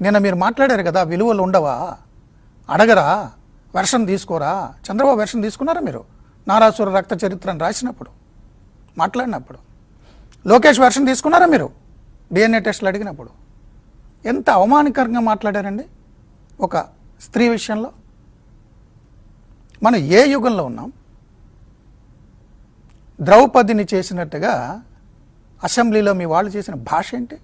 నిన్న మీరు మాట్లాడారు కదా విలువలు ఉండవా? అడగరా? వెర్షన్ తీసుకోరా? చంద్రబాబు వెర్షన్ తీసుకున్నారా మీరు? నారాసుర రక్త చరిత్రను రాసినప్పుడు మాట్లాడినప్పుడు. లోకేష్ వెర్షన్ తీసుకున్నారా మీరు? డిఎన్ఏ టెస్ట్లు అడిగినప్పుడు. ఎంత అవమానకరంగా మాట్లాడారండి ఒక స్త్రీ విషయంలో? మనం ఏ యుగంలో ఉన్నాం? ద్రౌపదిని చేసినట్టుగా అసెంబ్లీలో మీ వాళ్ళు చేసిన భాష ఏంటి?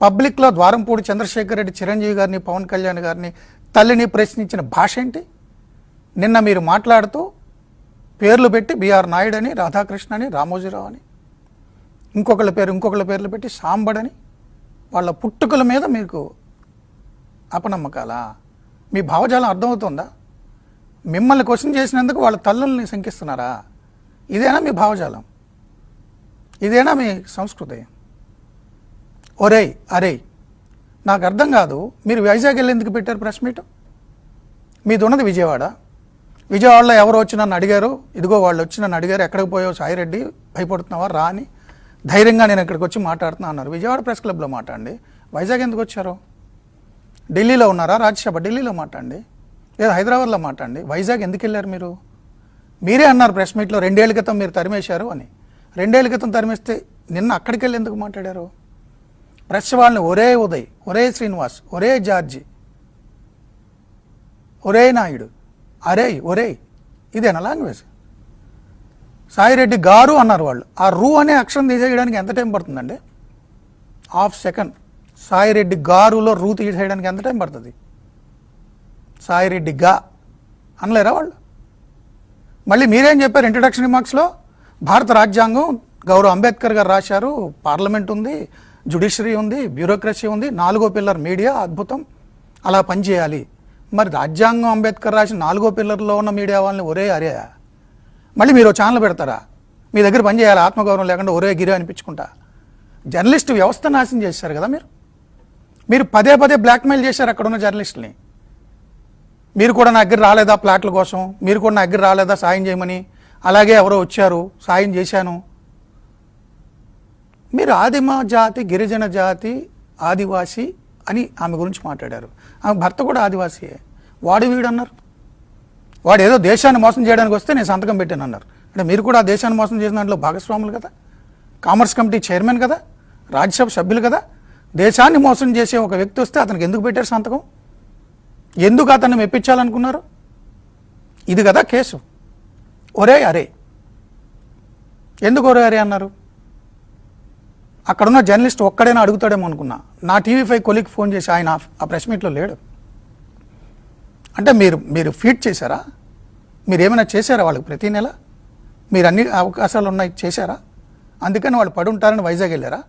పబ్లిక్లో ద్వారంపూడి చంద్రశేఖర్ రెడ్డి చిరంజీవి గారిని పవన్ కళ్యాణ్ గారిని తల్లిని ప్రశ్నించిన భాష ఏంటి? నిన్న మీరు మాట్లాడుతూ పేర్లు పెట్టి బిఆర్ నాయుడు అని రాధాకృష్ణ అని రామోజీరావు అని ఇంకొకళ్ళ పేరు ఇంకొకళ్ళ పేర్లు పెట్టి సాంబడని వాళ్ళ పుట్టుకల మీద మీకు అపనమ్మకాలా? మీ భావజాలం అర్థమవుతుందా? మిమ్మల్ని క్వశ్చన్ చేసినందుకు వాళ్ళ తల్లుల్ని శంకిస్తున్నారా? ఇదేనా మీ భావజాలం? ఇదేనా మీ సంస్కృతి? ఒరేయ్ అరేయ్ నాకు అర్థం కాదు. మీరు వైజాగ్ వెళ్ళి ఎందుకు పెట్టారు ప్రెస్ మీట్? మీది ఉన్నది విజయవాడ. విజయవాడలో ఎవరు వచ్చి నన్ను అడిగారు? ఇదిగో వాళ్ళు వచ్చి నన్ను అడిగారు ఎక్కడికి పోయావు సాయిరెడ్డి? భయపడుతున్నావా? రా అని. ధైర్యంగా నేను ఇక్కడికి వచ్చి మాట్లాడుతున్నా అన్నారు. విజయవాడ ప్రెస్ క్లబ్లో మాట్లాడండి. వైజాగ్ ఎందుకు వచ్చారు? ఢిల్లీలో ఉన్నారా? రాజ్యసభ ఢిల్లీలో మాట్లాడండి. లేదా హైదరాబాద్లో మాట్లాడండి. వైజాగ్ ఎందుకు వెళ్ళారు మీరు? మీరే అన్నారు ప్రెస్ మీట్లో రెండేళ్ళ క్రితం మీరు తరిమేశారు అని. రెండేళ్ళ క్రితం తరిమేస్తే నిన్న అక్కడికి వెళ్ళి ఎందుకు మాట్లాడారు? ప్రెస్ వాళ్ళని ఒరే ఉదయ్ ఒరే శ్రీనివాస్ ఒరే జార్జి ఒరే నాయుడు అరే ఒరే ఇదేనా లాంగ్వేజ్? సాయిరెడ్డి గారు అన్నారు వాళ్ళు. ఆ రూ అనే అక్షరం తీసేయడానికి ఎంత టైం పడుతుందండి? Half second. సాయిరెడ్డి గారులో రూ తీసేయడానికి ఎంత టైం పడుతుంది? సాయిరెడ్డి గా. అనలేరా వాళ్ళు? మళ్ళీ మీరేం చెప్పారు ఇంట్రడక్షన్ రిమార్క్స్లో భారత రాజ్యాంగం గౌరవ్ అంబేద్కర్ గారు రాశారు పార్లమెంట్ ఉంది జుడిషరీ ఉంది బ్యూరోక్రసీ ఉంది నాలుగో పిల్లర్ మీడియా అద్భుతం. అలా పనిచేయాలి. మరి రాజ్యాంగం అంబేద్కర్ రాసిన నాలుగో పిల్లర్లో ఉన్న మీడియా వాళ్ళని ఒరే అరే. మళ్ళీ మీరు ఛానల్ పెడతారా? మీ దగ్గర పనిచేయాలి? ఆత్మగౌరవం లేకుండా ఒరే గిరి అనిపించుకుంటా. జర్నలిస్ట్ వ్యవస్థ నాశనం చేశారు కదా మీరు. మీరు పదే పదే బ్లాక్మెయిల్ చేశారు అక్కడ ఉన్న జర్నలిస్టుని మీరు కూడా నా దగ్గర రాలేదా ప్లాట్ల కోసం? మీరు కూడా నా దగ్గర రాలేదా? సాయం చేయమని. అలాగే ఎవరో వచ్చారు సాయం చేశాను. మీరు ఆదిమ జాతి గిరిజన జాతి ఆదివాసి అని ఆమె గురించి మాట్లాడారు. ఆమె భర్త కూడా ఆదివాసియే. వాడు వీడు అన్నారు వాడు ఏదో దేశాన్ని మోసం చేయడానికి వస్తే నేను సంతకం పెట్టాను అన్నారు. అంటే మీరు కూడా ఆ దేశాన్ని మోసం చేసిన దాంట్లో భాగస్వాములు కదా? కామర్స్ కమిటీ చైర్మన్ కదా? రాజ్యసభ సభ్యులు కదా? దేశాన్ని మోసం చేసే ఒక వ్యక్తి వస్తే అతనికి ఎందుకు పెట్టారు సంతకం? ఎందుకు అతన్ని మెప్పించాలనుకున్నారు? ఇది కదా కేసు. ఒరే అరే. ఎందుకు ఒరే అరే అన్నారు? అక్కడున్న జర్నలిస్ట్ ఒక్కడైనా అడుగుతాడేమో అనుకున్నా. నా టీవీ ఫైవ్ కొలికి ఫోన్ చేసి ఆయన ఆ- ప్రెస్ మీట్లో లేడు. అంటే మీరు మీరు ఫీడ్ చేశారా? మీరు ఏమైనా చేశారా వాళ్ళకి ప్రతి నెల? మీరు అన్ని అవకాశాలు ఉన్నాయి చేశారా? అందుకని వాళ్ళు పడి ఉంటారని వైజాగ్ వెళ్ళారా?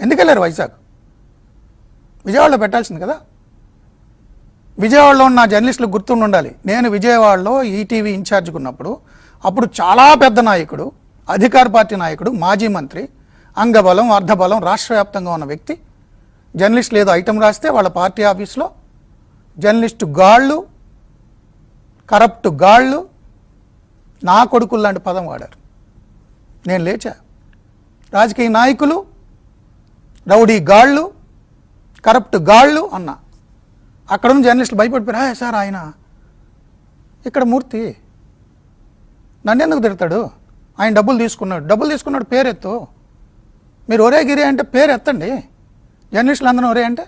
ఎందుకు వెళ్ళారు వైజాగ్? విజయవాడలో పెట్టాల్సింది కదా. విజయవాడలో ఉన్న జర్నలిస్టులు గుర్తుండి ఉండాలి. నేను విజయవాడలో ఈటీవీ ఇన్ఛార్జ్గా ఉన్నప్పుడు అప్పుడు చాలా పెద్ద నాయకుడు అధికార పార్టీ నాయకుడు మాజీ మంత్రి అంగబలం అర్ధబలం రాష్ట్ర వ్యాప్తంగా ఉన్న వ్యక్తి జర్నలిస్ట్ లేదో ఐటెం రాస్తే వాళ్ళ పార్టీ ఆఫీస్లో జర్నలిస్టు గాళ్ళు కరప్ట్ గాళ్ళు నా కొడుకులు లాంటి పదం వాడారు. నేను లేచా. రాజకీయ నాయకులు రౌడీ గాళ్ళు కరప్ట్ గాళ్ళు అన్నా. అక్కడున్న జర్నలిస్టులు భయపడిపోయారు. సార్ ఆయన. ఇక్కడ మూర్తి. నన్ను ఎందుకు తిడతాడు? ఆయన డబ్బులు తీసుకున్నాడు. డబ్బులు తీసుకున్నాడు పేరెత్తు. మీరు ఒరే గిరి అంటే పేరు ఎత్తండి. జర్నలిస్టులు అందరూ ఒరే అంటే.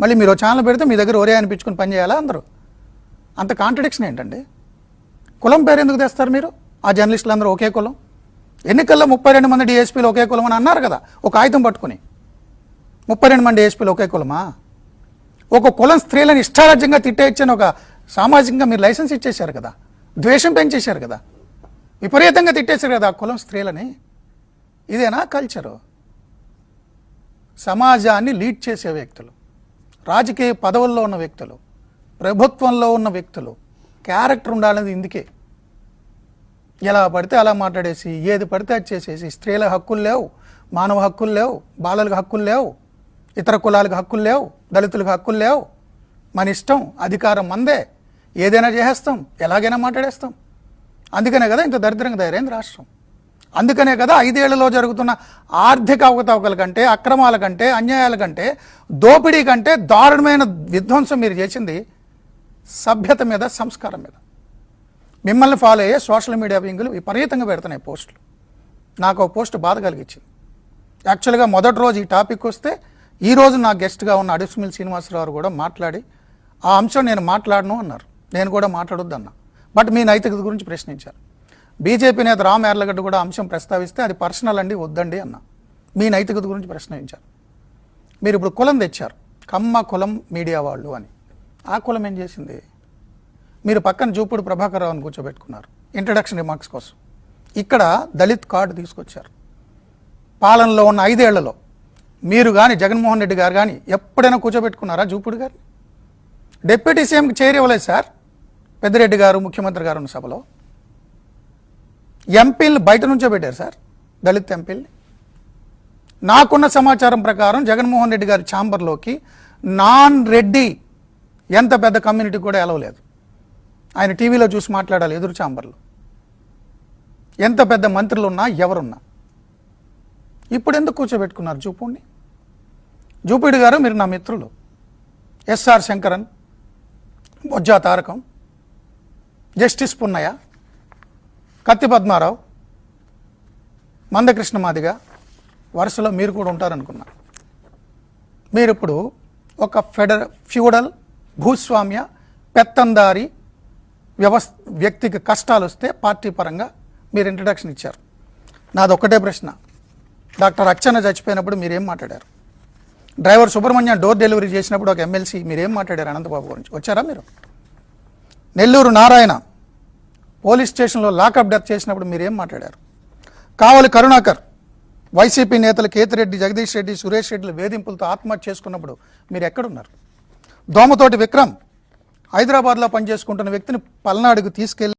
మళ్ళీ మీరు ఛానల్ పెడితే మీ దగ్గర ఒరే అనిపించుకుని పని చేయాలా అందరూ? అంత కాంట్రడిక్షన్ ఏంటండి? కులం పేరు ఎందుకు తెస్తారు మీరు? ఆ జర్నలిస్టులు అందరూ ఒకే కులం? ఎన్నికల్లో ముప్పై రెండు మంది డిఎస్పీలు ఒకే కులం అని అన్నారు కదా ఒక ఆయుధం పట్టుకుని. ముప్పై రెండు మంది డిఎస్పీలు ఒకే కులమా? ఒక కులం స్త్రీలను ఇష్టారాజ్యంగా తిట్టేయచ్చని ఒక సామాజికంగా మీరు లైసెన్స్ ఇచ్చేశారు కదా ద్వేషం పెంచేశారు కదా విపరీతంగా తిట్టేశారు కదా ఆ కులం స్త్రీలని. ఇదేనా కల్చరు సమాజాన్ని లీడ్ చేసే వ్యక్తులు రాజకీయ పదవుల్లో ఉన్న వ్యక్తులు ప్రభుత్వంలో ఉన్న వ్యక్తులు క్యారెక్టర్ ఉండాలనేది ఇందుకే. ఎలా పడితే అలా మాట్లాడేసి ఏది పడితే అది చేసేసి స్త్రీల హక్కులు లేవు మానవ హక్కులు లేవు బాలలకు హక్కులు లేవు ఇతర కులాలకు హక్కులు లేవు దళితులకు హక్కులు లేవు. మన ఇష్టం అధికారం మందే. ఏదైనా చేసేస్తాం ఎలాగైనా మాట్లాడేస్తాం. అందుకనే కదా ఇంత దరిద్రంగా తయారైంది రాష్ట్రం. అందుకనే కదా ఐదేళ్ళలో జరుగుతున్న ఆర్థిక అవకతవకల కంటే అక్రమాల కంటే అన్యాయాల కంటే దోపిడీ కంటే దారుణమైన విధ్వంసం మీరు చేసింది సభ్యత మీద సంస్కారం మీద. మిమ్మల్ని ఫాలో అయ్యే సోషల్ మీడియా వింగులు విపరీతంగా పెడుతున్నాయి పోస్టులు. నాకు ఒక పోస్ట్ బాధ కలిగించింది. యాక్చువల్గా మొదటి రోజు ఈ టాపిక్ వస్తే ఈరోజు నా గెస్ట్గా ఉన్న అడిస్మిల్ శ్రీనివాసరావు కూడా మాట్లాడి ఆ అంశం నేను మాట్లాడను అన్నారు. నేను కూడా మాట్లాడొద్దన్నా. బట్ మీ నైతికత గురించి ప్రశ్నించారు. బీజేపీ నేత రామ్ ఎర్లగడ్డ కూడా అంశం ప్రస్తావిస్తే అది పర్సనల్ అండి వద్దండి అన్న. మీ నైతికత గురించి ప్రశ్నించారు. మీరు ఇప్పుడు కులం తెచ్చారు. కమ్మ కులం మీడియా వాళ్ళు అని. ఆ కులం ఏం చేసింది? మీరు పక్కన జూపుడు ప్రభాకర్ రావుని కూర్చోబెట్టుకున్నారు. ఇంట్రడక్షన్ రిమార్క్స్ కోసం. ఇక్కడ దళిత్ కార్డు తీసుకొచ్చారు. పాలనలో ఉన్న ఐదేళ్ళలో మీరు కానీ జగన్మోహన్ రెడ్డి గారు కానీ ఎప్పుడైనా కూర్చోబెట్టుకున్నారా జూపుడు గారిని? డిప్యూటీ సీఎంకి చేరివ్వలేదు సార్. పెద్దిరెడ్డి గారు ముఖ్యమంత్రి గారు ఉన్న సభలో. ఎంపీలు బయట నుంచో పెట్టారు సార్ దళిత్ ఎంపీల్ని. నాకున్న సమాచారం ప్రకారం జగన్మోహన్ రెడ్డి గారి ఛాంబర్లోకి నాన్ రెడ్డి ఎంత పెద్ద కమ్యూనిటీ కూడా ఎలవలేదు ఆయన టీవీలో చూసి మాట్లాడాలి ఎదురు ఛాంబర్లో. ఎంత పెద్ద మంత్రులు ఉన్నా ఎవరున్నా. ఇప్పుడు ఎందుకు కూర్చోబెట్టుకున్నారు జూపుడిని? జూపిడి గారు మీరు నా మిత్రులు. ఎస్ఆర్ శంకరన్ బొజ్జా తారకం జస్టిస్ పున్నయ్య కత్తి పద్మారావు మందకృష్ణ మాదిగ వరుసలో మీరు కూడా ఉంటారనుకున్నా. మీరు ఇప్పుడు ఒక ఫెడర ఫ్యూడల్ భూస్వామ్య పెత్తందారి వ్యవస్థ వ్యక్తికి కష్టాలు వస్తే పార్టీ పరంగా మీరు ఇంట్రడక్షన్ ఇచ్చారు. నాదొక్కటే ప్రశ్న. డాక్టర్ అచ్చన్న చచ్చిపోయినప్పుడు మీరేం మాట్లాడారు? డ్రైవర్ సుబ్రహ్మణ్యం డోర్ డెలివరీ చేసినప్పుడు ఒక ఎమ్మెల్సీ మీరేం మాట్లాడారు అనంతబాబు గురించి? వచ్చారా మీరు? నెల్లూరు నారాయణ పోలీస్ స్టేషన్లో లాకప్ డెత్ చేసినప్పుడు మీరేం మాట్లాడారు? కావలి కరుణాకర్ వైసీపీ నేతలు కేతిరెడ్డి జగదీష్ రెడ్డి సురేష్ రెడ్డిలు వేధింపులతో ఆత్మహత్య చేసుకున్నప్పుడు మీరు ఎక్కడున్నారు దోమతోటి విక్రమ్ హైదరాబాద్లో పనిచేసుకుంటున్న వ్యక్తిని పల్నాడుకు తీసుకెళ్ళి